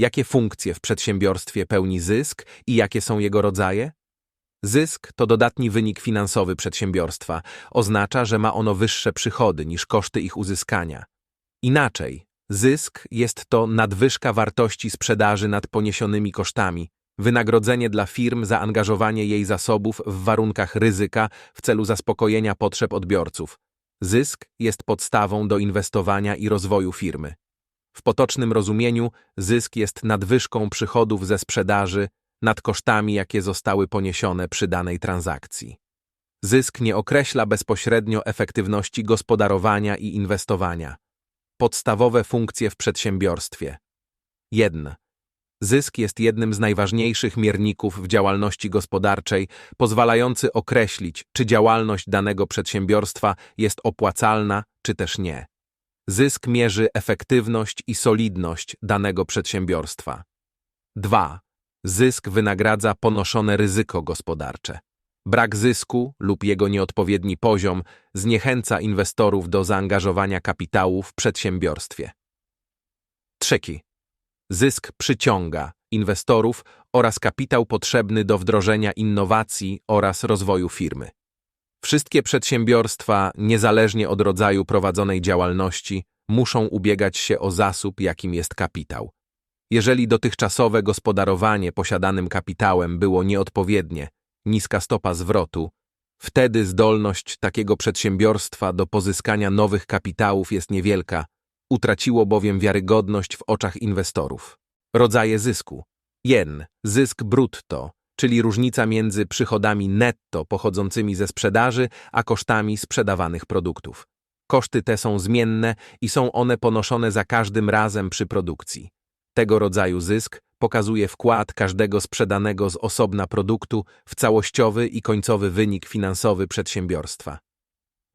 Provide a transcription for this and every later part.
Jakie funkcje w przedsiębiorstwie pełni zysk i jakie są jego rodzaje? Zysk to dodatni wynik finansowy przedsiębiorstwa. Oznacza, że ma ono wyższe przychody niż koszty ich uzyskania. Inaczej, zysk jest to nadwyżka wartości sprzedaży nad poniesionymi kosztami, wynagrodzenie dla firm za angażowanie jej zasobów w warunkach ryzyka w celu zaspokojenia potrzeb odbiorców. Zysk jest podstawą do inwestowania i rozwoju firmy. W potocznym rozumieniu zysk jest nadwyżką przychodów ze sprzedaży nad kosztami, jakie zostały poniesione przy danej transakcji. Zysk nie określa bezpośrednio efektywności gospodarowania i inwestowania. Podstawowe funkcje w przedsiębiorstwie. 1. Zysk jest jednym z najważniejszych mierników w działalności gospodarczej, pozwalający określić, czy działalność danego przedsiębiorstwa jest opłacalna, czy też nie. Zysk mierzy efektywność i solidność danego przedsiębiorstwa. 2. Zysk wynagradza ponoszone ryzyko gospodarcze. Brak zysku lub jego nieodpowiedni poziom zniechęca inwestorów do zaangażowania kapitału w przedsiębiorstwie. Trzeci. Zysk przyciąga inwestorów oraz kapitał potrzebny do wdrożenia innowacji oraz rozwoju firmy. Wszystkie przedsiębiorstwa, niezależnie od rodzaju prowadzonej działalności, muszą ubiegać się o zasób, jakim jest kapitał. Jeżeli dotychczasowe gospodarowanie posiadanym kapitałem było nieodpowiednie, niska stopa zwrotu, wtedy zdolność takiego przedsiębiorstwa do pozyskania nowych kapitałów jest niewielka, utraciło bowiem wiarygodność w oczach inwestorów. Rodzaje zysku. Jen, zysk brutto, czyli różnica między przychodami netto pochodzącymi ze sprzedaży, a kosztami sprzedawanych produktów. Koszty te są zmienne i są one ponoszone za każdym razem przy produkcji. Tego rodzaju zysk pokazuje wkład każdego sprzedanego z osobna produktu w całościowy i końcowy wynik finansowy przedsiębiorstwa.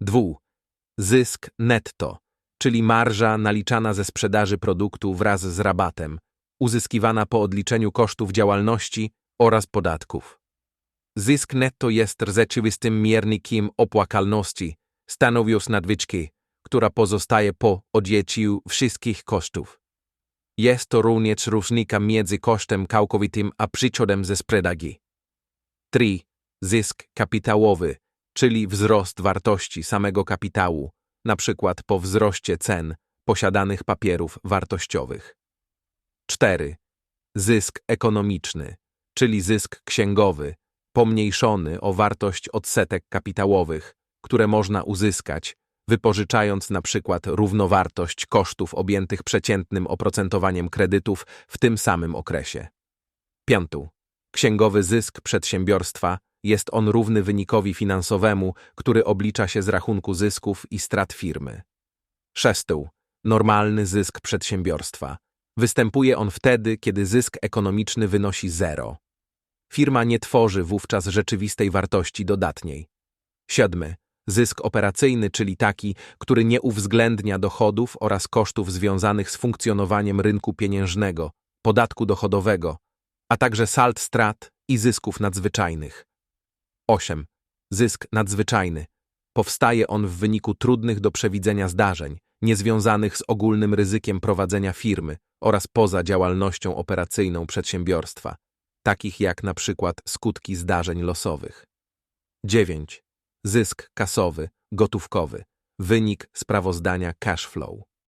2. Zysk netto, czyli marża naliczana ze sprzedaży produktu wraz z rabatem, uzyskiwana po odliczeniu kosztów działalności oraz podatków. Zysk netto jest rzeczywistym miernikiem opłacalności, stanowiąc nadwyżki, która pozostaje po odjęciu wszystkich kosztów. Jest to również różnica między kosztem całkowitym a przychodem ze sprzedaży. 3. Zysk kapitałowy, czyli wzrost wartości samego kapitału, przykład po wzroście cen posiadanych papierów wartościowych. 4. Zysk ekonomiczny, czyli zysk księgowy, pomniejszony o wartość odsetek kapitałowych, które można uzyskać, wypożyczając na przykład równowartość kosztów objętych przeciętnym oprocentowaniem kredytów w tym samym okresie. 5. Księgowy zysk przedsiębiorstwa jest on równy wynikowi finansowemu, który oblicza się z rachunku zysków i strat firmy. 6. Normalny zysk przedsiębiorstwa. Występuje on wtedy, kiedy zysk ekonomiczny wynosi zero. Firma nie tworzy wówczas rzeczywistej wartości dodatniej. 7. Zysk operacyjny, czyli taki, który nie uwzględnia dochodów oraz kosztów związanych z funkcjonowaniem rynku pieniężnego, podatku dochodowego, a także sald strat i zysków nadzwyczajnych. 8. Zysk nadzwyczajny. Powstaje on w wyniku trudnych do przewidzenia zdarzeń, niezwiązanych z ogólnym ryzykiem prowadzenia firmy oraz poza działalnością operacyjną przedsiębiorstwa, takich jak na przykład skutki zdarzeń losowych. 9. Zysk kasowy, gotówkowy, wynik sprawozdania cash flow.